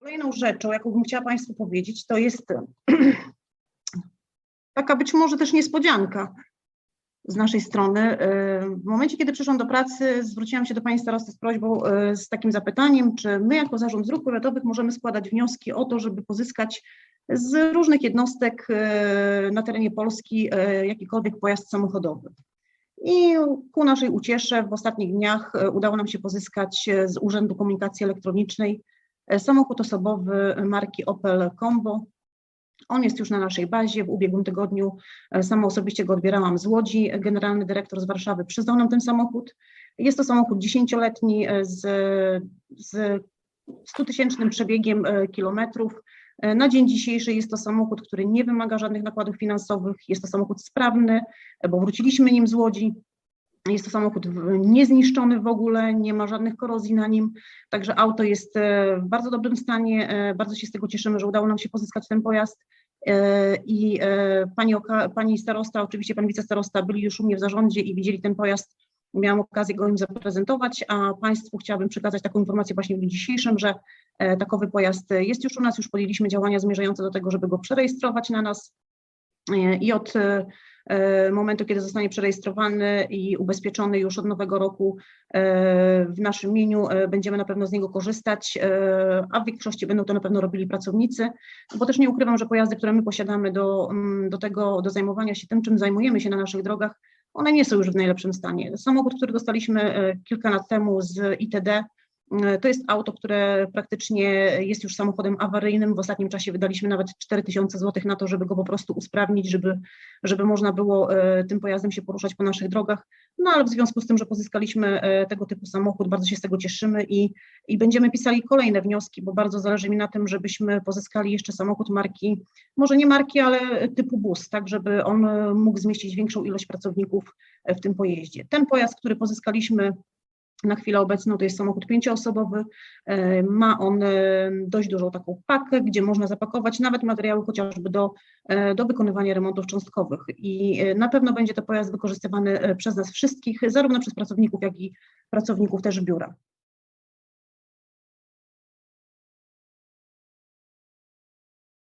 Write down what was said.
Kolejną rzeczą, jaką bym chciała Państwu powiedzieć, to jest taka być może też niespodzianka z naszej strony. W momencie, kiedy przyszłam do pracy, zwróciłam się do Pani Starosty z prośbą, e, z takim zapytaniem, czy my jako Zarząd Dróg Powiatowych możemy składać wnioski o to, żeby pozyskać z różnych jednostek e, na terenie Polski jakikolwiek pojazd samochodowy. I ku naszej uciesze w ostatnich dniach udało nam się pozyskać z Urzędu Komunikacji Elektronicznej samochód osobowy marki Opel Combo. On jest już na naszej bazie. W ubiegłym tygodniu sama osobiście go odbierałam z Łodzi. Generalny dyrektor z Warszawy przyznał nam ten samochód. Jest to samochód dziesięcioletni z, z 100-tysięcznym przebiegiem kilometrów. Na dzień dzisiejszy jest to samochód, który nie wymaga żadnych nakładów finansowych. Jest to samochód sprawny, bo wróciliśmy nim z Łodzi. Jest to samochód niezniszczony w ogóle, nie ma żadnych korozji na nim, także auto jest e, w bardzo dobrym stanie. E, bardzo się z tego cieszymy, że udało nam się pozyskać ten pojazd. E, I pani, pani starosta, oczywiście pan wicestarosta byli już u mnie w zarządzie i widzieli ten pojazd. Miałam okazję go im zaprezentować, a Państwu chciałabym przekazać taką informację właśnie w dniu dzisiejszym, że takowy pojazd jest już u nas, już podjęliśmy działania zmierzające do tego, żeby go przerejestrować na nas i od momentu, kiedy zostanie przerejestrowany i ubezpieczony już od nowego roku e, w naszym imieniu, e, będziemy na pewno z niego korzystać, a w większości będą to na pewno robili pracownicy, bo też nie ukrywam, że pojazdy, które my posiadamy do, mm, do tego, do zajmowania się tym, czym zajmujemy się na naszych drogach, one nie są już w najlepszym stanie. Samochód, który dostaliśmy kilka lat temu z ITD, to jest auto, które praktycznie jest już samochodem awaryjnym. W ostatnim czasie wydaliśmy nawet 4000 zł na to, żeby go po prostu usprawnić, żeby, żeby można było e, tym pojazdem się poruszać po naszych drogach. No ale w związku z tym, że pozyskaliśmy e, tego typu samochód, bardzo się z tego cieszymy i, i będziemy pisali kolejne wnioski, bo bardzo zależy mi na tym, żebyśmy pozyskali jeszcze samochód marki, może nie marki, ale typu bus, tak żeby on mógł zmieścić większą ilość pracowników w tym pojeździe. Ten pojazd, który pozyskaliśmy na chwilę obecną to jest samochód pięcioosobowy. E, ma on e, dość dużą taką pakę, gdzie można zapakować nawet materiały chociażby do, e, do wykonywania remontów cząstkowych. I na pewno będzie to pojazd wykorzystywany przez nas wszystkich, zarówno przez pracowników, jak i pracowników też biura.